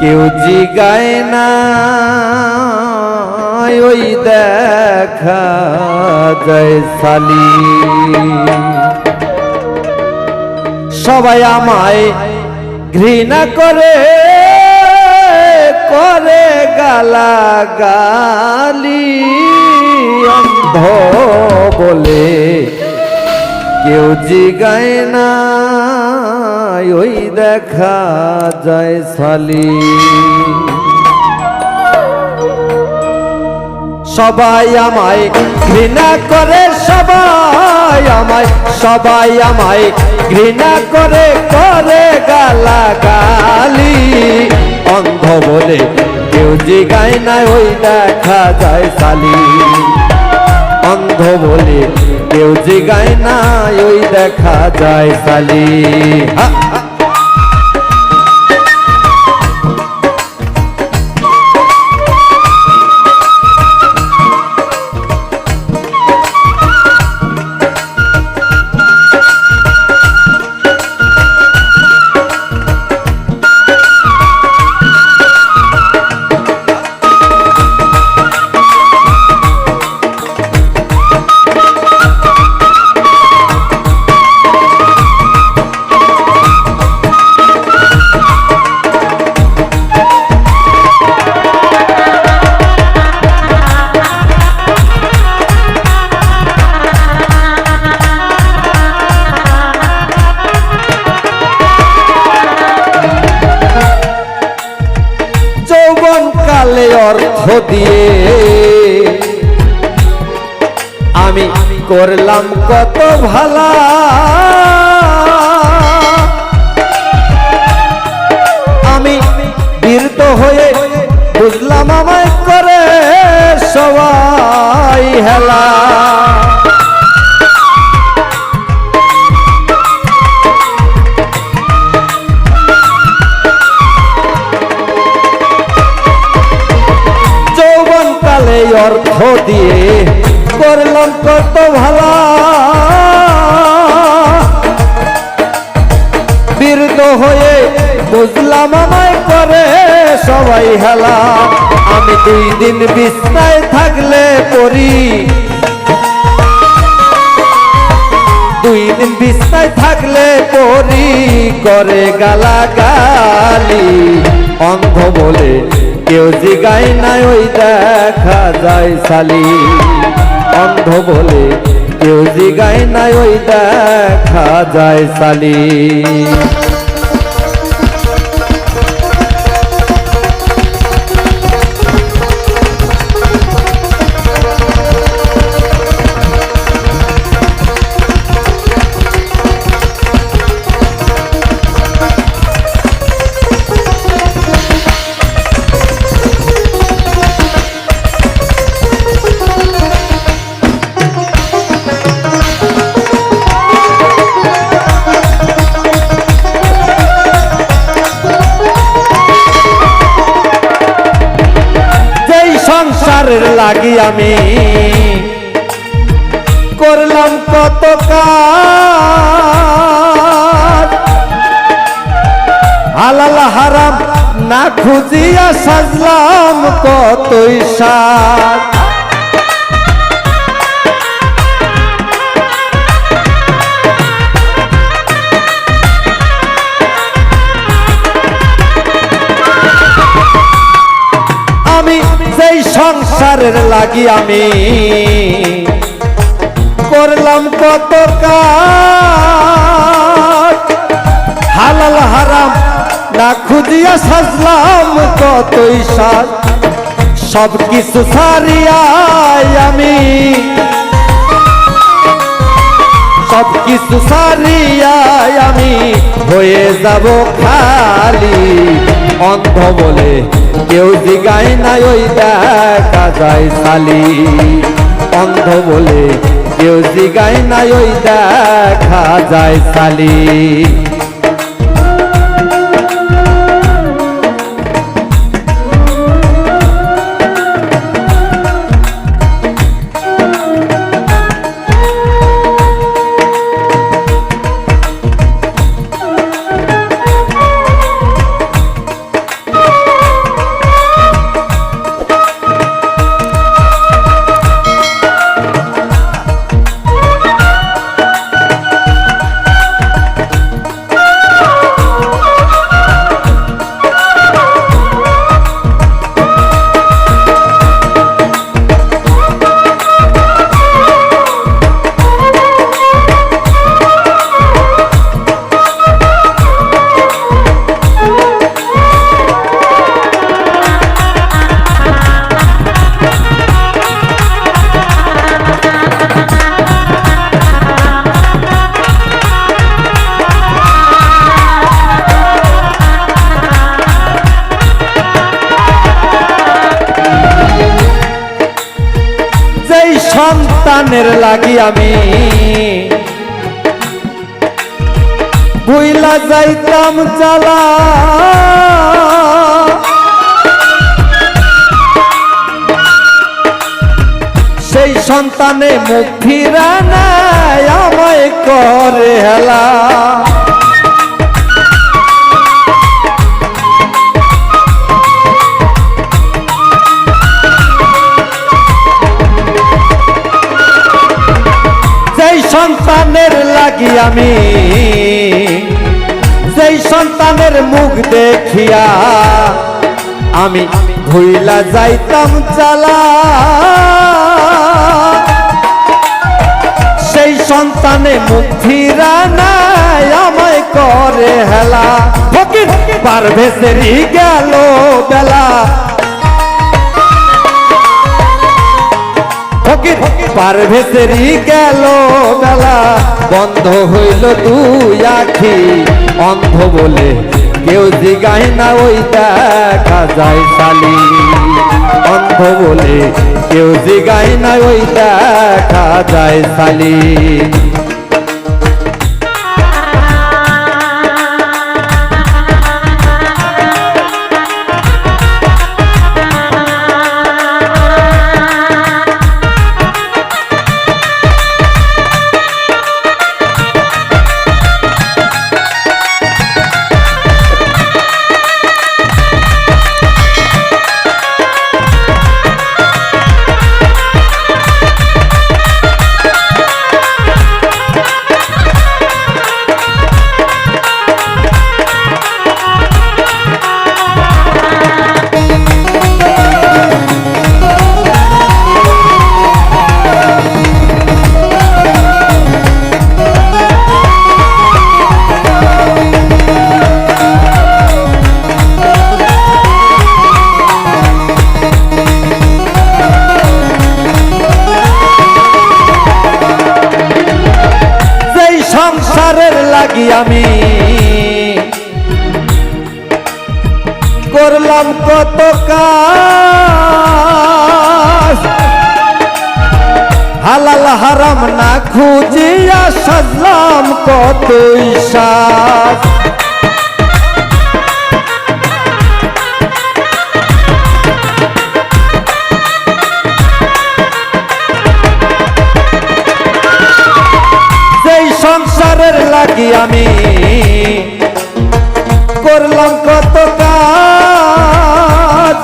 কেউ জিগায় না, ওই দেখা যায় সবাই আমায় ঘৃণা করে করে গালাগালি, অন্ধ বলে। কেউ জিগায় না ওই দেখা যায় সালি। সবাই আমায় ঘৃণা করে, সবাই আমায় সবাই আমায় ঘৃণা করে করে গালাগালি। অন্ধ বলে কেউ জিগায় না ওই দেখা যায় সালি। অন্ধ বলে কেউ জিগায় না ওই দেখা যায় সালি। হা, আমি করলাম কত ভালা। আমি বীরত হয়ে বুঝলাম আমায় করে সবাই হেলা। অর্থ দিয়ে করলাম কত ভালা। বীরদ হয়ে বুঝলাম আমায় করে সবাই হেলা। আমি দুই দিন বিছনায় থাকলে পড়ি। দুই দিন বিছনায় থাকলে পরি করে গালাগালি, অন্ধ বলে কেউ জিগায় নাই, ওই দেখা যায় সালি। অন্ধ বলে কেউ জিগায় না ওই দেখা যায় সালি। আমি করলাম কত কাজ হারাম না খুঁজিয়া সাজলাম কতই সাজ সংসারের লাগি আমি। করলাম কত হালাল হারাম না খুঁজিয়া সাজলাম কতই সাজ। সব কিছু সারিয়াই আমি। সব কিছু সারিয়াই আমি। হয়ে যাব খালি অন্ধ বলে, কেউ জিগাই না ওই দেখা যায় সালি অন্ধ বলে, কেউ জিগাই নাই ওই দেখা যায় সালি সন্তানের লাগি আমি। বুইলা যাইতাম চালা সেই সন্তানে মুখ ফিরা সন্তানের মুখ দেখিয়া আমি ভুইলা যাইতাম চালা। সেই সন্তানে মুখ ফিরা নাই, আমায় করে হেলা। ফকির পারবে সেরি গেল বেলা। ফকির পারবে গেল বেলা। বন্ধ হইল দুই আখি। অন্ধ বলে, কেউ জিগায় না ওই দেখা যায় সালি অন্ধ বলে, কেউ জিগায় না ওই দেখা যায় সালি আমি। করলাম কত হালাল হারাম না খুঁজিয়া সাজলাম কত সাজ। লাগি আমি। করলাম কত কাজ,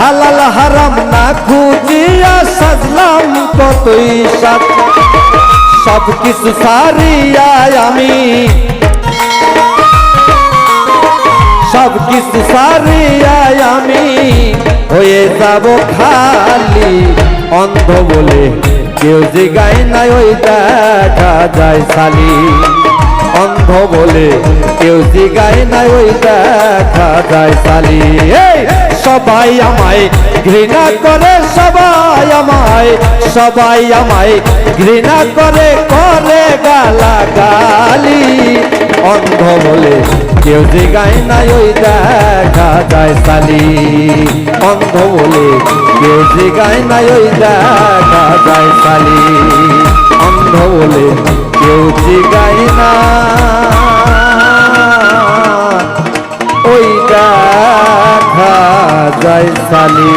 হালাল হারাম না খুঁজিয়া সাজলাম কতই সাজ। সব কিছু সারিয়া আমি। সব কিছু সারিয়া আমি। হয়ে যাব খালি অন্ধ বলে। কেউ গায় নাই ওই দেখা যায় সালি অন্ধ বলে কেউ গায় নাই ওই দেখা যায় এই, সবাই আমায় ঘৃণা করে, সবাই আমায় সবাই আমায় ঘৃণা করে করে গালা গালি অন্ধ বলে কেউ গায় নাই ওই দেখা যায় সালি অন্ধ বলে কেউ যে গায় নাই ওই দেখা যায় সালি অন্ধ বলে কেউ যে গায় না। ওই দেখা যায় সালি